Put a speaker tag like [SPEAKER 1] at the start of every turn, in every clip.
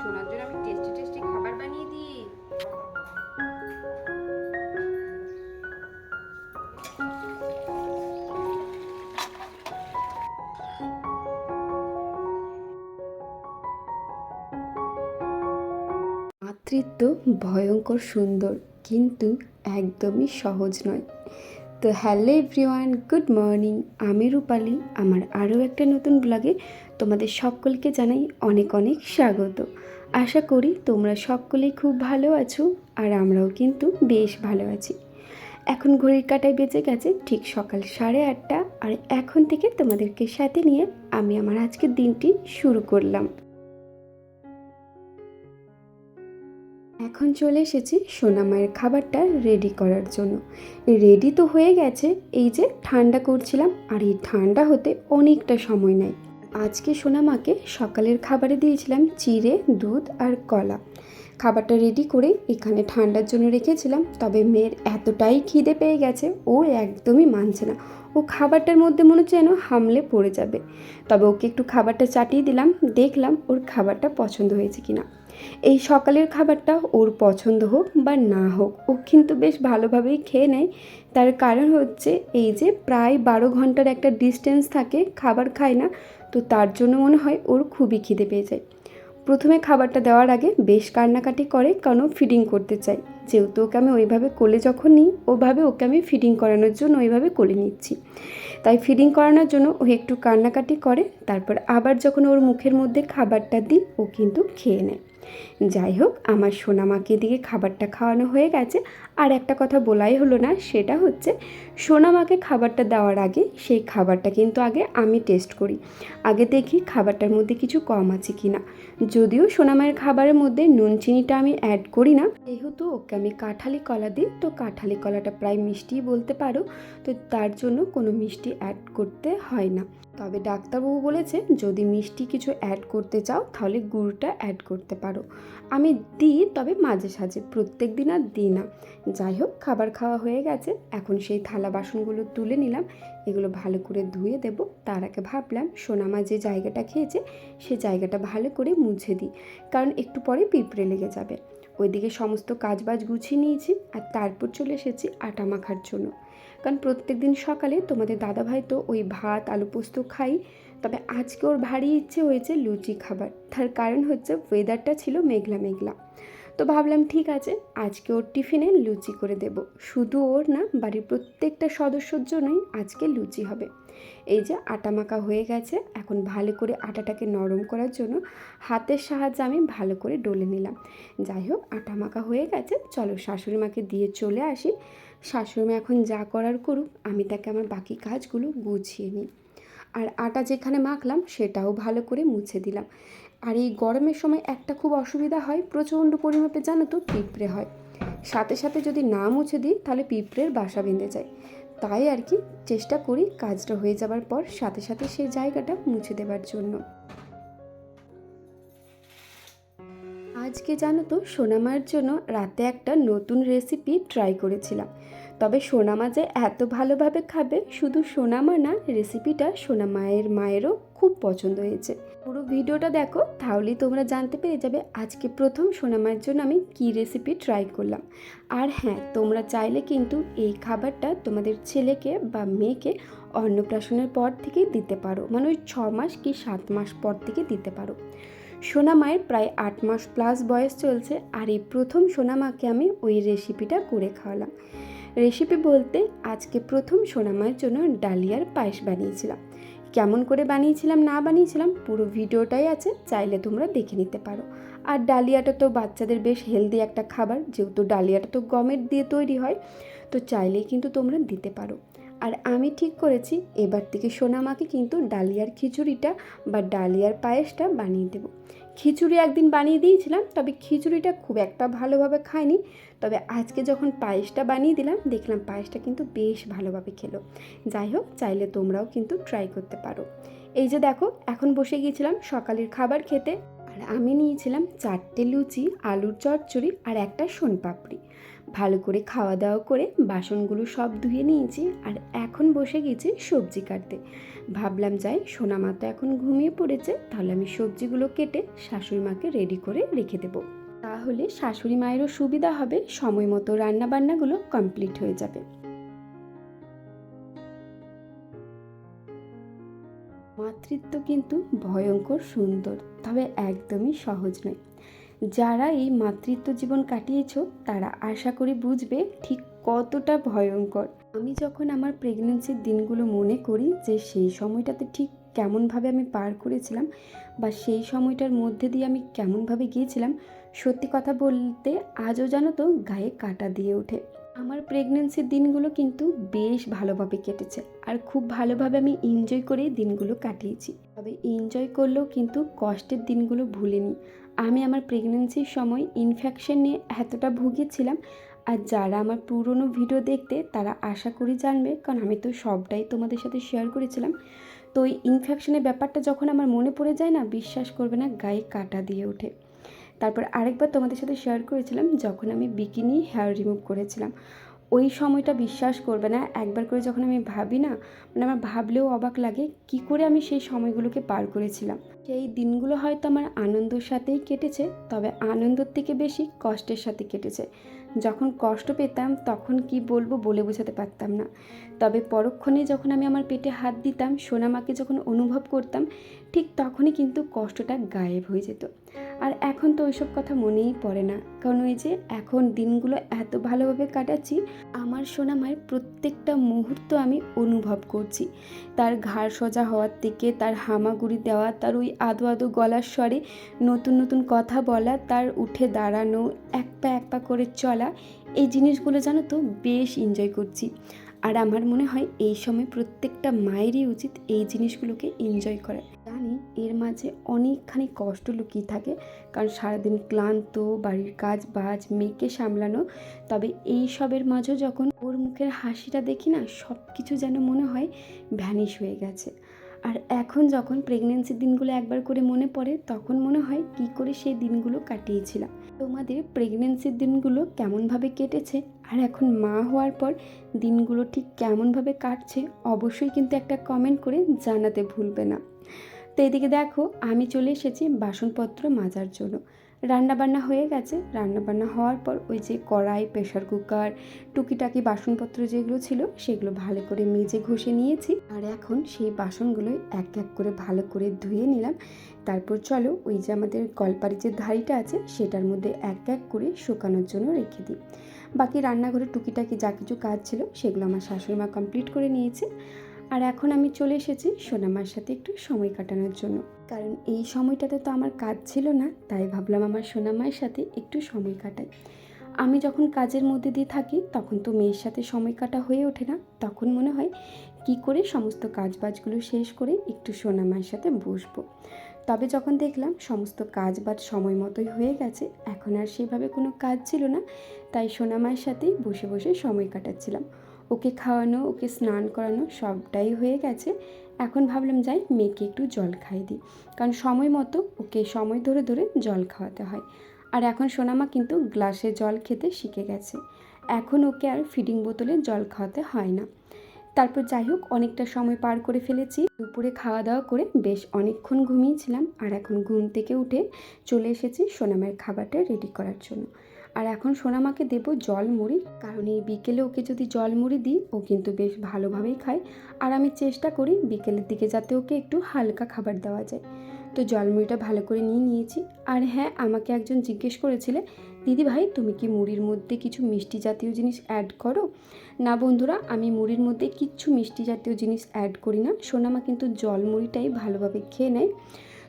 [SPEAKER 1] শোনার জন্য আমি টেস্টি টেস্টি খাবার বানিয়ে দিই।
[SPEAKER 2] মাতৃত্ব ভয়ঙ্কর সুন্দর, কিন্তু একদমই সহজ নয়। তো হ্যালো এভরিওয়ান, গুড মর্নিং। আমি রূপালি। আমার আরও একটা নতুন ব্লগে তোমাদের সকলকে জানাই অনেক অনেক স্বাগত। আশা করি তোমরা সকলেই খুব ভালো আছো আর আমরাও কিন্তু বেশ ভালো আছি। এখন ঘড়ির কাটায় বেঁচে গেছে ঠিক সকাল সাড়ে আটটা। আর এখন থেকে তোমাদেরকে সাথে নিয়ে আমি আমার আজকের দিনটি শুরু করলাম। এখন চলে এসেছি সোনামায়ের খাবারটা রেডি করার জন্য। রেডি তো হয়ে গেছে, এই যে ঠান্ডা করছিলাম, আর এই ঠান্ডা হতে অনেকটা সময় নেয়। আজকে সোনামাকে সকালের খাবারে দিয়েছিলাম চিড়ে, দুধ আর কলা। খাবারটা রেডি করে এখানে ঠান্ডার জন্য রেখেছিলাম, তবে মেয়ের এতটাই খিদে পেয়ে গেছে, ও একদমই মানছে না। ও খাবারটার মধ্যে মনে হচ্ছে যেন হামলে পড়ে যাবে। তবে ওকে একটু খাবারটা চাটিয়ে দিলাম, দেখলাম ওর খাবারটা পছন্দ হয়েছে কিনা। এই সকালের খাবারটা ওর পছন্দ হোক বা না হোক, ও কিন্তু বেশ ভালোভাবেই খেয়ে নেয়। তার কারণ হচ্ছে এই যে প্রায় বারো ঘণ্টার একটা ডিস্টেন্স থাকে, খাবার খায় না, তো তার জন্য মনে হয় ওর খুবই খিদে পেয়ে যায়। প্রথমে খাবারটা দেওয়ার আগে বেশ কান্নাকাটি করে, কারণ ফিডিং করতে চাই যেহেতু ওকে আমি ওইভাবে কোলে যখন নিই, ওভাবে ওকে আমি ফিডিং করানোর জন্য ওইভাবে কোলে নিচ্ছি। তাই ফিডিং করানোর জন্য ও একটু কান্নাকাটি করে, তারপর আবার যখন ওর মুখের মধ্যে খাবারটা দিই, ও কিন্তু খেয়ে নেয়। যাই হোক, আমার সোনামাকে দিয়ে খাবারটা খাওয়ানো হয়ে গেছে। আর একটা কথা বলাই হলো না, সেটা হচ্ছে সোনামাকে খাবারটা দেওয়ার আগে সেই খাবারটা কিন্তু আগে আমি টেস্ট করি। আগে দেখি খাবারটার মধ্যে কিছু কম আছে কি না যদিও সোনামায়ের খাবারের মধ্যে নুন চিনিটা আমি অ্যাড করি না। যেহেতু ওকে আমি কাঁঠালি কলা দিই, তো কাঁঠালি কলাটা প্রায় মিষ্টিই বলতে পারো। তো তার জন্য কোনো মিষ্টি অ্যাড করতে হয় না। তবে ডাক্তারবাবু বলেছে যদি মিষ্টি কিছু অ্যাড করতে চাও, তাহলে গুড়টা অ্যাড করতে পারো। আমি দিই, তবে মাঝে সাঝে, প্রত্যেক দিন আর দিই না। যাই হোক, খাবার খাওয়া হয়ে গেছে। এখন সেই থালা বাসনগুলো তুলে নিলাম। এগুলো ভালো করে ধুয়ে দেব। তার আগে ভাবলাম, সোনামা যে জায়গাটা খেয়েছে, সে জায়গাটা ভালো করে মুছে দিই। কারণ একটু পরে পিঁপড়ে লেগে যাবে। ওইদিকে সমস্ত কাজবাজ গুছিয়ে নিয়েছি, আর তারপর চলে এসেছি আটা মাখার জন্য। কারণ প্রত্যেক দিন সকালে তোমাদের দাদাভাই তো ওই ভাত, আলু পোস্ত খাই। তবে আজকে ওর ভারী ইচ্ছে হয়েছে লুচি খাবার। তার কারণ হচ্ছে ওয়েদারটা ছিল মেঘলা মেঘলা। তো ভাবলাম, ঠিক আছে, আজকে ওর টিফিনে লুচি করে দেব। শুধু ওর না, বাড়ির প্রত্যেকটা সদস্যর জন্যই আজকে লুচি হবে। এই যে আটা মাখা হয়ে গেছে, এখন ভালো করে আটাটাকে নরম করার জন্য হাতের সাহায্যে আমি ভালো করে ডলে নিলাম। যাই হোক, আটা মাখা হয়ে গেছে, চলো শাশুড়ি মাকে দিয়ে চলে আসি। শাশুড়ি এখন যা করার করুক, আমি তাকে আমার বাকি কাজগুলো গুছিয়ে নিই। আর আটা যেখানে মাখলাম, সেটাও ভালো করে মুছে দিলাম। আর এই গরমের সময় একটা খুব অসুবিধা হয়, প্রচণ্ড পরিমাপে জানো তো পিঁপড়ে হয়। সাথে সাথে যদি না মুছে দিই, তাহলে পিঁপড়ের বাসা বেঁধে যায়। তাই আর কি, চেষ্টা করি কাজটা হয়ে যাবার পর সাথে সাথে সেই জায়গাটা মুছে দেওয়ার জন্য। আজকে জানো তো সোনামার জন্য রাতে একটা নতুন রেসিপি ট্রাই করেছিলাম। তবে সোনামা যে এত ভালোভাবে খাবে শুধু সোনামা না রেসিপিটা সোনামায়ের মায়েরও খুব পছন্দ হয়েছে। পুরো ভিডিওটা দেখো, তাহলেই তোমরা জানতে পেরে যাবে আজকে প্রথম সোনামায়ের জন্য আমি কী রেসিপি ট্রাই করলাম। আর হ্যাঁ তোমরা চাইলে কিন্তু এই খাবারটা তোমাদের ছেলেকে বা মেয়েকে অন্নপ্রাশনের পর থেকেই দিতে পারো। মানে ওই ছ মাস কি সাত মাস পর থেকে দিতে পারো। সোনামায়ের প্রায় আট মাস প্লাস বয়স চলছে, আর এই প্রথম সোনামাকে আমি ওই রেসিপিটা করে খাওয়ালাম। রেসিপি বলতে আজকে প্রথম সোনামায়ের জন্য ডালিয়ার পায়েস বানিয়েছিলাম। কেমন করে বানিয়েছিলাম, না বানিয়েছিলাম, পুরো ভিডিওটাই আছে, চাইলে তোমরা দেখে নিতে পারো। আর ডালিয়াটা তো বাচ্চাদের বেশ হেলদি একটা খাবার, যেহেতু ডালিয়াটা তো গমের দিয়ে তৈরি হয়, তো চাইলেই কিন্তু তোমরা দিতে পারো। আর আমি ঠিক করেছি, এবার থেকে সোনামাকে কিন্তু ডালিয়ার খিচুড়িটা বা ডালিয়ার পায়েসটা বানিয়ে দেবো। খিচুড়ি একদিন বানিয়ে দিয়েছিলাম, তবে খিচুড়িটা খুব একটা ভালোভাবে খায়নি তবে আজকে যখন পায়েসটা বানিয়ে দিলাম, দেখলাম পায়েসটা কিন্তু বেশ ভালোভাবে খেলো। যাই হোক, চাইলে তোমরাও কিন্তু ট্রাই করতে পারো। এই যে দেখো, এখন বসে গিয়েছিলাম সকালের খাবার খেতে আর আমি নিয়েছিলাম চারটে লুচি, আলুর চচ্চড়ি আর একটা সোনপাপড়ি। ভালো করে খাওয়া দাওয়া করে বাসনগুলো সব ধুয়ে নিয়েছি আর এখন বসে গেছি সবজি কাটতে। ভাবলাম, যাই, সোনামা তো এখন ঘুমিয়ে পড়েছে, তাহলে আমি সবজিগুলো কেটে শাশুড়ি মাকে রেডি করে রেখে দেবো। তাহলে শাশুড়ি মায়েরও সুবিধা হবে সময় মতো রান্না বান্নাগুলো কমপ্লিট হয়ে যাবে। মাতৃত্ব কিন্তু ভয়ঙ্কর সুন্দর, তবে একদমই সহজ নয়। যারা এই মাতৃত্ব জীবন কাটিয়েছ, তারা আশা করি বুঝবে ঠিক কতটা ভয়ঙ্কর। আমি যখন আমার প্রেগনেন্সির দিনগুলো মনে করি যে সেই সময়টাতে ঠিক কেমনভাবে আমি পার করেছিলাম বা সেই সময়টার মধ্যে দিয়ে আমি কেমনভাবে গিয়েছিলাম সত্যি কথা বলতে আজও জানো তো গায়ে কাটা দিয়ে ওঠে। আমার প্রেগনেন্সির দিনগুলো কিন্তু বেশ ভালোভাবে কেটেছে আর খুব ভালোভাবে আমি এনজয় করে দিনগুলো কাটিয়েছি। তবে এনজয় করলেও কিন্তু কষ্টের দিনগুলো ভুলিনি। আমি আমার প্রেগনেন্সির সময় ইনফেকশন নিয়ে এতটা ভুগেছিলাম আর যারা আমার পুরনো ভিডিও দেখতে তারা আশা করি জানবে, কারণ আমি তো সবটাই তোমাদের সাথে শেয়ার করেছিলাম। তো ওই ইনফেকশনের ব্যাপারটা যখন আমার মনে পড়ে যায় না, বিশ্বাস করবে না, গায়ে কাটা দিয়ে ওঠে। তারপর আরেকবার তোমাদের সাথে শেয়ার করেছিলাম, যখন আমি বিকিনি হেয়ার রিমুভ করেছিলাম। ওই সময়টা বিশ্বাস করবে না, একবার করে যখন আমি ভাবি না মানে আমার ভাবলেও অবাক লাগে, কি করে আমি সেই সময়গুলোকে পার করেছিলাম। সেই দিনগুলো হয়তো আমার আনন্দর সাথেই কেটেছে, তবে আনন্দর থেকে বেশি কষ্টের সাথে কেটেছে। যখন কষ্ট পেতাম, তখন কি বলব বলে বোঝাতে পারতাম না। তবে পরক্ষণে যখন আমি আমার পেটে হাত দিতাম, সোনামাকে যখন অনুভব করতাম, ঠিক তখনই কিন্তু কষ্টটা গায়েব হয়ে যেত। আর এখন তো ওইসব কথা মনেই পড়ে না। কারণ ওই যে এখন দিনগুলো এত ভালোভাবে কাটাচ্ছি, আমার সোনামায়ের প্রত্যেকটা মুহূর্ত আমি অনুভব করছি। তার ঘাড় সোজা হওয়ার থেকে তার হামাগুড়ি দেওয়া, তার ওই আদো আদো গলার স্বরে নতুন নতুন কথা বলা, তার উঠে দাঁড়ানো এক পা এক পা করে চলা, এই জিনিসগুলো জানো তো বেশ এনজয় করছি। আর আমার মনে হয় এই সময় প্রত্যেকটা মায়েরই উচিত এই জিনিসগুলোকে এনজয় করা। জানি এর মাঝে অনেকখানি কষ্ট লুকিয়ে থাকে। কারণ সারাদিন ক্লান্ত, বাড়ির কাজ বাজ মেয়েকে সামলানো, তবে এই সবের মাঝেও যখন ওর মুখের হাসিটা দেখি না সব কিছু যেন মনে হয় ভ্যানিশ হয়ে গেছে। আর এখন যখন প্রেগনেন্সির দিনগুলো একবার করে মনে পড়ে, তখন মনে হয় কি করে সেই দিনগুলো কাটিয়েছিলাম। তোমাদের প্রেগনেন্সির দিনগুলো কেমনভাবে কেটেছে? আর এখন মা হওয়ার পর দিনগুলো ঠিক কেমনভাবে কাটছে? অবশ্যই কিন্তু একটা কমেন্ট করে জানাতে ভুলবে না। তো এদিকে দেখো, আমি চলে এসেছি বাসনপত্র মাজার জন্য। রান্নাবান্না হয়ে গেছে। রান্নাবান্না হওয়ার পর ওই যে কড়াই প্রেশার কুকার, টুকিটাকি বাসনপত্র যেগুলো ছিল, সেগুলো ভালো করে মেজে ঘষে নিয়েছি। আর এখন সেই বাসনগুলো এক এক করে ভালো করে ধুয়ে নিলাম। তারপর চলো ওই যে আমাদের কলপাড়ির যে ধাড়িটা আছে, সেটার মধ্যে এক এক করে শুকানোর জন্য রেখে দিই। বাকি রান্নাঘরে টুকিটাকি যা কিছু কাজ ছিল, সেগুলো আমার শাশুড়ি মা কমপ্লিট করে নিয়েছে। আর এখন আমি চলে এসেছি সোনামার সাথে একটু সময় কাটানোর জন্য। কারণ এই সময়টাতে তো আমার কাজ ছিল না, তাই ভাবলাম আমার সোনামায়ের সাথে একটু সময় কাটাই। আমি যখন কাজের মধ্যে দিয়ে থাকি, তখন তো মেয়ের সাথে সময় কাটা হয়ে ওঠে না। তখন মনে হয়, কি করে সমস্ত কাজবাজগুলো শেষ করে একটু সোনামায়ের সাথে বসবো? তবে যখন দেখলাম সমস্ত কাজ বাজ সময় মতোই হয়ে গেছে, এখন আর সেভাবে কোনো কাজ ছিল না, তাই সোনামায়ের সাথেই বসে বসে সময় কাটাচ্ছিলাম। ওকে খাওয়ানো, ওকে স্নান করানো সবটাই হয়ে গেছে। এখন ভাবলাম যাই মেয়েকে একটু জল খাইয়ে দিই। কারণ সময় মতো ওকে সময় ধরে ধরে জল খাওয়াতে হয়। আর এখন সোনামা কিন্তু গ্লাসে জল খেতে শিখে গেছে। এখন ওকে আর ফিডিং বোতলে জল খাওয়াতে হয় না। তারপর যাই হোক, অনেকটা সময় পার করে ফেলেছি। দুপুরে খাওয়া দাওয়া করে বেশ অনেকক্ষণ ঘুমিয়েছিলাম। আর এখন ঘুম থেকে উঠে চলে এসেছি সোনামের খাবারটা রেডি করার জন্য। আর এখন সোনামাকে দেব জল মুড়ি কারণ এই বিকেলে ওকে যদি জল মুড়ি দিই, ও কিন্তু বেশ ভালোভাবেই খায়। আর আমি চেষ্টা করি বিকেলের দিকে যাতে ওকে একটু হালকা খাবার দেওয়া যায়। তো জলমুড়িটা ভালো করে নিয়ে নিয়েছি। আর হ্যাঁ আমাকে একজন জিজ্ঞেস করেছিলে, দিদি ভাই, তুমি কি মুড়ির মধ্যে কিছু মিষ্টি জাতীয় জিনিস অ্যাড করো? না বন্ধুরা, আমি মুড়ির মধ্যে কিচ্ছু মিষ্টি জাতীয় জিনিস অ্যাড করি না। সোনামা কিন্তু জল মুড়িটাই ভালোভাবে খেয়ে নেয়।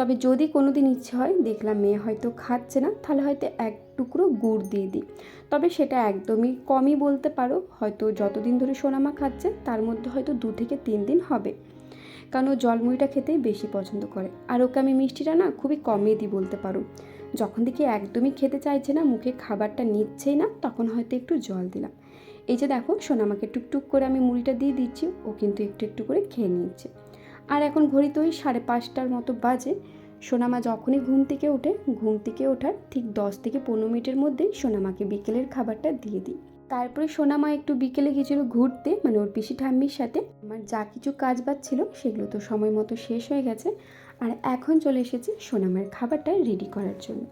[SPEAKER 2] তবে যদি কোনো দিন ইচ্ছে হয়, দেখলাম মেয়ে হয়তো খাচ্ছে না, তাহলে হয়তো এক টুকরো গুড় দিয়ে দিই। তবে সেটা একদমই কমই বলতে পারো, হয়তো যতদিন ধরে সোনামা খাচ্ছে, তার মধ্যে হয়তো দু থেকে তিন দিন হবে। কারণ ও জলমুড়িটা খেতেই বেশি পছন্দ করে। আর ওকে আমি মিষ্টিটা না খুবই কমই দিই বলতে পারো। যখন দেখি একদমই খেতে চাইছে না, মুখে খাবারটা নিচ্ছেই না, তখন হয়তো একটু জল দিলাম। এই যে দেখো, সোনামাকে টুকটুক করে আমি মুড়িটা দিয়ে দিচ্ছি, ও কিন্তু একটু একটু করে খেয়ে নিচ্ছে। আর এখন ঘড়িতে ওই সাড়ে পাঁচটার মতো বাজে। সোনামা যখনই ঘুম থেকে ওঠে, ঘুম থেকে ওঠার ঠিক দশ থেকে পনেরো মিনিটের মধ্যেই সোনামাকে বিকেলের খাবারটা দিয়ে দিই। তারপরে সোনামা একটু বিকেলে গিয়েছিল ঘুরতে মানে ওর পিসি ঠাম্মির সাথে। আমার যা কিছু কাজ বাজ ছিল, সেগুলো তো সময় মতো শেষ হয়ে গেছে। আর এখন চলে এসেছি সোনামার খাবারটা রেডি করার জন্য।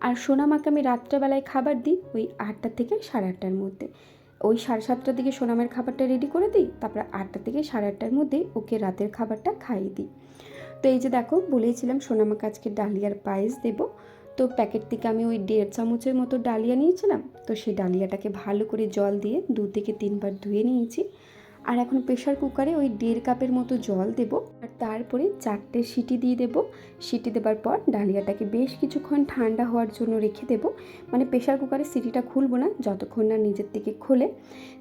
[SPEAKER 2] আর সোনামাকে আমি রাত্রেবেলায় খাবার দিই ওই আটটা থেকে সাড়ে আটটার মধ্যে। ওই সাড়ে সাতটার দিকে সোনামের খাবারটা রেডি করে দিই, তারপরে আটটা থেকে সাড়ে আটটার মধ্যে ওকে রাতের খাবারটা খাইয়ে দিই। তো এই যে দেখো বলেছিলাম সোনামাকে আজকে ডালিয়ার পায়েস দেবো। তো প্যাকেট থেকে আমি ওই দেড় চামচের মতো ডালিয়া নিয়েছিলাম, তো সেই ডালিয়াটাকে ভালো করে জল দিয়ে দু থেকে তিনবার ধুয়ে নিয়েছি। আর এখন প্রেশার কুকারে ওই দেড় কাপের মতো জল দেব আর তারপরে চারটে সিটি দিয়ে দেব। সিটি দেবার পর ডালিয়াটাকে বেশ কিছুক্ষণ ঠান্ডা হওয়ার জন্য রেখে দেব। মানে প্রেশার কুকারে সিটিটা খুলবো না, যতক্ষণ না নিজের থেকে খোলে।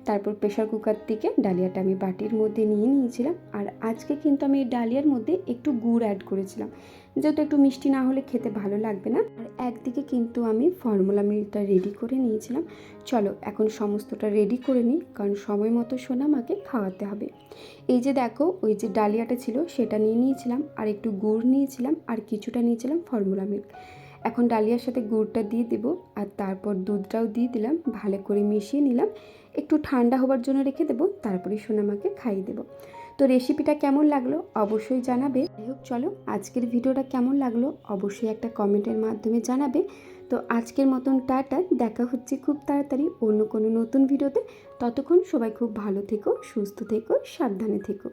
[SPEAKER 2] তারপর প্রেশার কুকার থেকে ডালিয়াটা আমি বাটির মধ্যে নিয়ে নিয়েছিলাম। আর আজকে কিন্তু আমি এই ডালিয়ার মধ্যে একটু গুড় অ্যাড করেছিলাম। যেহেতু একটু মিষ্টি না হলে খেতে ভালো লাগবে না। আর একদিকে কিন্তু আমি ফর্মুলা মিল্কটা রেডি করে নিয়েছিলাম। চলো এখন সমস্তটা রেডি করে নিই, কারণ সময় মতো সোনামাকে খাওয়াতে হবে। এই যে দেখো, ওই যে ডালিয়াটা ছিল সেটা নিয়ে নিয়েছিলাম, আর একটু গুড় নিয়েছিলাম, আর কিছুটা নিয়েছিলাম ফর্মুলা মিল্ক এখন ডালিয়ার সাথে গুড়টা দিয়ে দেবো, আর তারপর দুধটাও দিয়ে দিলাম, ভালো করে মিশিয়ে নিলাম। একটু ঠান্ডা হবার জন্য রেখে দেবো, তারপরে সোনামাকে খাইয়ে দেবো। তো রেসিপিটা কেমন লাগল অবশ্যই জানাবে। যাই হোক, চলো আজকের ভিডিওটা কেমন লাগল অবশ্যই একটা কমেন্টের মাধ্যমে জানাবে। তো আজকের মতন টাটা, দেখা হচ্ছে খুব তাড়াতাড়ি অন্য কোনো নতুন ভিডিওতে ততক্ষণ সবাই খুব ভালো থেকো, সুস্থ থেকো, সাবধানে থেকো।